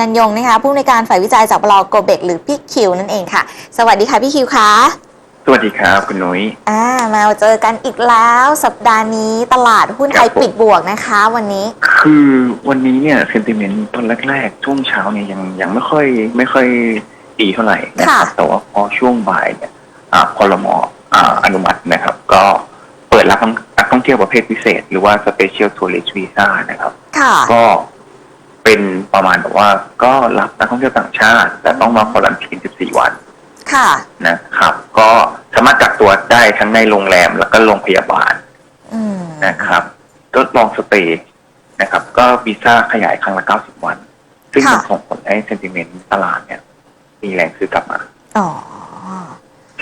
ยันยงนะคะผู้ในวยการฝ่ายวิจัยจากบลโกเบกหรือพี่คิวนั่นเองค่ะ สวัสดีค่ะพี่คิวคะสวัสดีครับคุณนุ้ยอ่ามาเจอกันอีกแล้วสัปดาห์นี้ตลาดหุ้นไทยครับผมปิดบวกนะคะ วันนี้ คือวันนี้เนี่ยเซนติเมนต์ตอนแรกๆช่วงเช้าเนี่ยยังยังไม่ค่อยไม่ค่อยดีเท่าไหร่นะครับค่ะแต่ว่าพอช่วงบ่ายเนี่ยอ่าพลมอ่าอนุมัตินะครับ ก็เปิดรับนักท่องเที่ยวประเภทพิเศษ หรือว่า Special Tourist Visa นะครับค่ะก็เป็น ประมาณแบบว่าก็รับนักท่องเที่ยวต่างชาติ แต่ต้องมาควอลันทีน14 วันค่ะ นะครับ ก็สามารถกักตัวได้ทั้งในโรงแรมแล้วก็โรงพยาบาลอืมนะครับก็ลองสเตย์นะครับ ก็วีซ่าขยายครั้งละ90 วัน ซึ่งค่ะมันส่งผลให้เซนติเมนต์ตลาดเนี่ย มีแรงซื้อกลับมา อ๋อ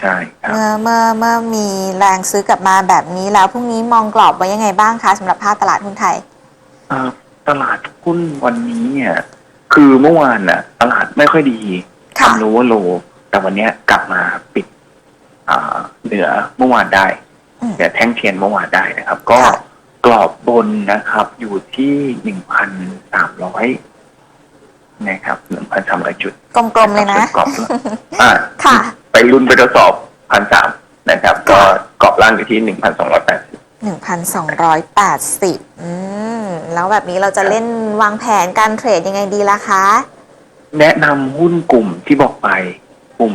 ใช่ครับ เมื่อเมื่อเมื่อมีแรงซื้อกลับมาแบบนี้แล้วพรุ่งนี้มองกรอบไว้ยังไงบ้างคะสำหรับภาพตลาดหุ้นไทย เอ่อ ตลาดหุ้นวันนี้เนี่ย คือเมื่อวานน่ะ ตลาดไม่ค่อยดีค่ะทำโลว่าโล แต่วันเนี้ยกลับมาปิดอ่าเหนือเมื่อวานได้อืมเหนือแท่งเทียนเมื่อวานได้นะครับ ก็ค่ะกรอบบนนะครับ อยู่ที่หนึ่งพันสามร้อยนะครับหนึ่งพันสามร้อยจุด กลมๆเลยนะกรอบอ่าค่ะ ไปรุ่นไปทดสอบพันสามนะครับ ก็กรอบล่างอยู่ที่หนึ่งพันสองร้อยแปดสิบ 1,280 อืม แล้วแบบนี้เราจะเล่นวางแผนการเทรดยังไงดีล่ะคะ แนะนำหุ้นกลุ่มที่บอกไปกลุ่ม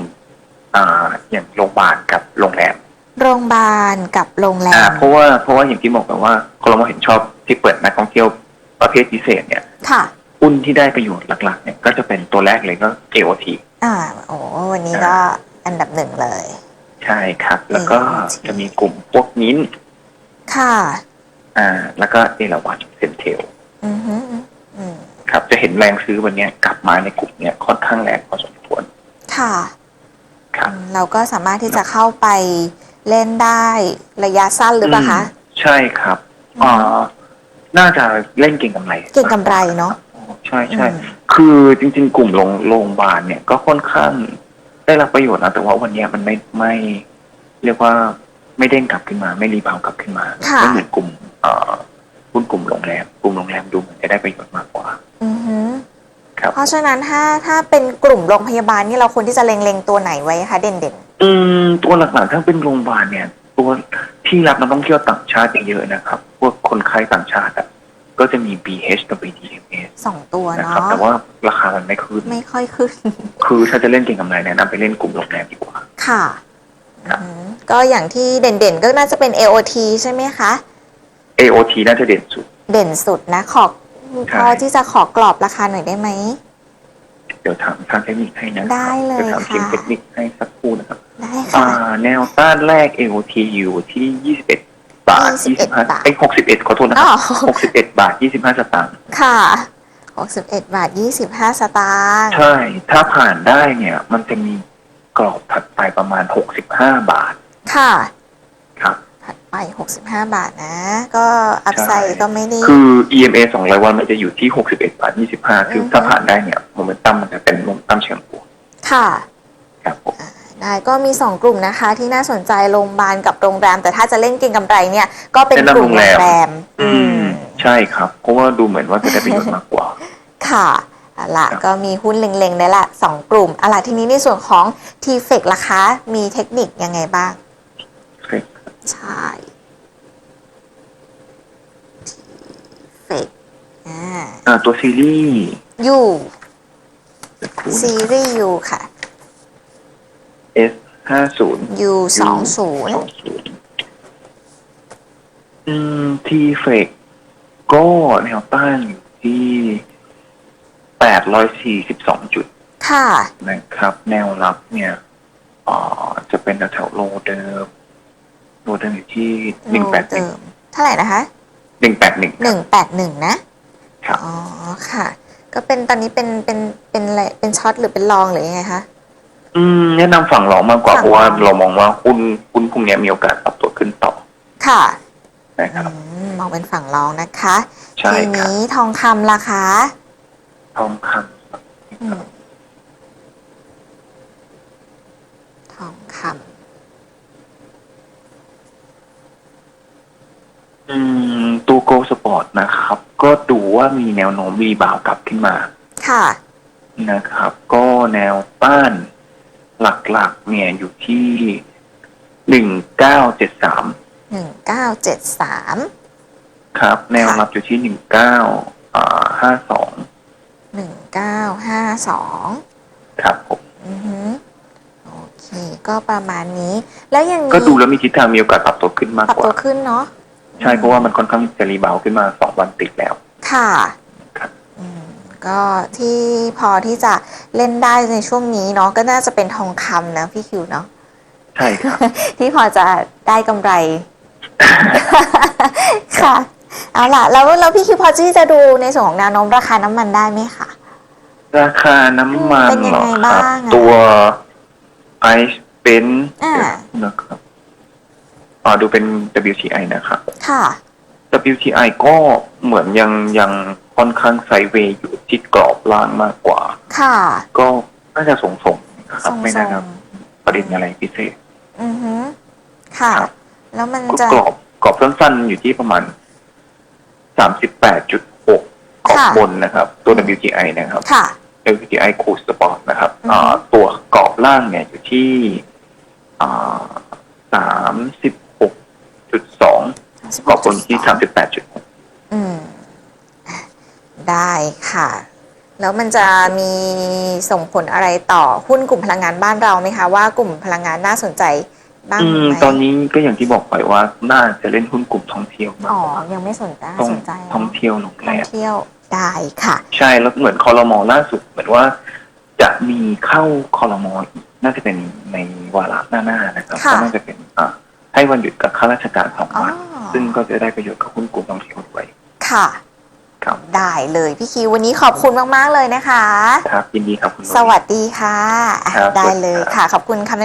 อ่าอย่างโรงพยาบาลกับโรงแรม โรงพยาบาลกับโรงแรอ่าม เพราะว่าเพราะว่าอย่างที่บอกไปว่าคลมเห็นชอบที่เปิดนักท่องเที่ยวประเภทพิเศษเนี่ยค่ะ หุ้นที่ได้ประโยชน์หลักๆเนี่ยก็จะเป็นตัวแรกเลยก็ AOT อ่า โอ้วันนี้ก็อันดับหนึ่งเลย ใช่ครับ แล้วก็ AOT จะมีกลุ่มพวกนิ้น ค่ะ อ่า แล้วก็เอราวันเซนเทลอือฮึอืมครับ จะเห็นแรงซื้อวันเนี้ยกลับมาในกลุ่มเนี้ยค่อนข้างแรงพอสมควร ค่ะครับ อืมเราก็สามารถที่จะเข้าไปเล่นได้ระยะสั้นหรือเปล่าคะมใช่ครับอ่าน่าจะเล่นเก่งกำไรเก่งกำไรเนาะใช่ใช่ อืมคือจริง ๆ กลุ่มโรงโรงพยาบาลเนี่ยก็ค่อนข้างได้รับประโยชน์นะแต่ว่าวันเนี้ยมันไม่ไม่ เรียกว่า ไม่เด้งกลับขึ้นมา ไม่รีบาวด์กลับขึ้นมาค่ะไม่เหมือนกลุ่มเอ่อหุ้นกลุ่มโรงแรมกลุ่มโรงแรมดูเหมือนจะได้ประโยชน์มากกว่าอือฮึครับเพราะฉะนั้นถ้าถ้าเป็นกลุ่มโรงพยาบาลนี่เราควรที่จะเล็งๆตัวไหนไว้คะเด่นอืมตัวหลักๆถ้าเป็นโรงพยาบาลเนี่ย ตัวที่รับนักท่องเที่ยวต่างชาติเยอะๆนะครับ พวกคนไข้ต่างชาติอะก็จะมี BH กับ BDMs ๆสองตัวนะเนาะครับแต่ว่าราคามันไม่ขึ้นไม่ค่อยขึ้น คือถ้าจะเล่นเก่งกำไรแนะนำไปเล่นกลุ่มโรงแรมดีกว่า ค่ะครับอืม ก็อย่างที่เด่นๆ ก็น่าจะเป็น AOT ใช่ไหมคะ AOT น่าจะเด่นสุด เด่นสุดนะ ขอใช่ พอที่จะขอกรอบราคาหน่อยได้ไหม เดี๋ยวถามทางเทคนิคให้นะครับได้เลยดี๋วถามทีมค่ะ เทคนิคให้สักครู่นะครับ ได้อ่า ค่ะ แนวต้านแรก AOT อยู่ที่ 21 บาท 21 25บาทไอ้ย61 ขอโทษนะคอ๋รัอ บ61 บาท 25 สตางค์ ค่ะ61บาท25 สตางค์ ใช่ ถ้าผ่านได้เนี่ย มันจะมีกรอบถัดไปประมาณ 65 บาท ค่ะ ครับ ถัดไป65บาทนะ ก็อัพไซใช่ด์ก็ไม่ได้ คือ EMA 200 วันมันจะอยู่ที่ 61 บาท 25 คืออือฮึถ้าผ่านได้เนี่ยโมเมนตัมมันจะเป็นโมเมนตัมเชิงบวกค่ะครับผมได้ก็มี 2 กลุ่มนะคะ ที่น่าสนใจโรงพยาบาลกับโรงแรม แต่ถ้าจะเล่นเก็งกำไรเนี่ย ก็เป็นกลุ่มโรงแรม อืม ใช่ครับ เพราะว่าดูเหมือนว่าจะได้ประโยชน์มากกว่า ค่ะเอาละครับก็มีหุ้นเล็งๆได้ละสองกลุ่มเอาละทีนี้ในส่วนของ t f e c ล่ะคะมีเทคนิคยังไงบ้าง ใช่ t f e c อ่าอ่าตัวซีรีส์ยูสักครู่ซีรีส์ยูค่ะ S ห้าศูนย์ยูสองศูนย์สองศูนย์อืมทีเฟกก็แนวต้านอยู่ที่แปดร้อยสี่สิบสองจุด ค่ะ นะครับ แนวรับเนี่ยอ่าจะเป็นแถวๆโลเดิม โลเดิมอยู่ที่หนึ่งแปดหนึ่งเดิมเท่าไหร่นะคะหนึ่งแปดหนึ่งหนึ่งแปดหนึ่งนะครับอ๋อค่ะ ก็เป็นตอนนี้เป็นเป็นเป็นอะไรเป็นช็อตหรือเป็นลองหรือยังไงคะอืมแนะนำฝั่งรองมากกว่าฝั่งเพราะว่ารองเรามองว่าหุ้นหุ้นพวกเนี้ยมีโอกาสปรับตัวขึ้นต่อ ค่ะนะครับอืมมองเป็นฝั่งรองนะคะใช่ทีครับนี้ทองคำราคาทองคอืมทองคำ อืมตัวโกลสปอร์ตนะครับ ก็ดูว่ามีแนวโน้มรีบาวด์กลับขึ้นมาำค่ะ นะครับ ก็แนวต้านหลักๆ เนี่ยอยู่ที่หนึ่งเก้าเจ็ดสามหนึ่งเก้าเจ็ดสามครับ แนวรับอยู่ที่หนึ่งเก้าห้าสองหนึ่งเก้าห้าสองครับผมอือฮึโอเค ก็ประมาณนี้ แล้วอย่างนี้ก็ดูแล้วมีทิศทางมีโอกาสปรับตัวขึ้นมากปรับกตัวว่าขึ้นเนาะ ใช่เพราะว่ามันค่อนข้างจะรีบาวด์ขึ้นมาสองวันติดแล้ว ค่ะครับ อืมก็ที่พอที่จะเล่นได้ในช่วงนี้เนาะก็น่าจะเป็นทองคำนะพี่คิวเนาะใช่ครับ ที่พอจะได้กำไร ค่ะ เอาล่ะ แล้วแล้วพี่คิวพอที่จะดูในส่วนของแนวโน้มราคาน้ำมันได้ไหมคะ ราคาน้ำมันเป็นยังเหรอไงครับ บ้างอะตัวไอซ์เป็นอ่า นะครับ อ่าดูเป็น WTI นะครับ ค่ะ WTI ก็เหมือนยังยังค่อนข้างไซด์เวย์อยู่ที่กรอบล่างมากกว่า ค่ะ ก็น่าจะส่งๆนะครับ ไม่น่าจะทรงประเด็นอะไรพิเศษๆอือฮึค่ะครับแล้วมันก็จะกรอบกรอบสั้นๆอยู่ที่ประมาณ38.6กรอบค่ะบนนะครับ ตัว WTI นะครับ ค่ะ WTI Crude Spot นะครับอือฮึอ่าตัวกรอบล่างเนี่ยอยู่ที่อ่า 36.2กรอบบนที่38.6อืม ได้ค่ะ แล้วมันจะมีส่งผลอะไรต่อหุ้นกลุ่มพลังงานบ้านเราไหมคะว่ากลุ่มพลังงานน่าสนใจบ้างอืไหมมตอนนี้ก็อย่างที่บอกไปว่าน่าจะเล่นหุ้นกลุ่มท่องเที่ยวมากอ๋อกว่ายังไม่สนใจต้องสนใจเนอะท่องเที่ยวโรงแรท่องมเที่ยวได้ค่ะ ใช่แล้วเหมือนคอรมอล่าสุดเหมือนว่า จะมีเข้าคอรมออีกน่าจะเป็นในวาระหน้าๆนะครับค่ะก็น่าจะเป็นอ่า ให้วันหยุดกับข้าราชการสองอ๋อวัน ซึ่งก็จะได้ประโยชน์กับหุ้นกลุ่มท่องเที่ยวด้วยค่ะ ครับ ได้เลยพี่คิววันนี้ขอบคุณมาก ๆ เลยนะคะ ครับยินดีครับคุณโรสวัสดีค่ะอะ ครับได้สวัสดีเลยครับค่ะ ขอบคุณคำ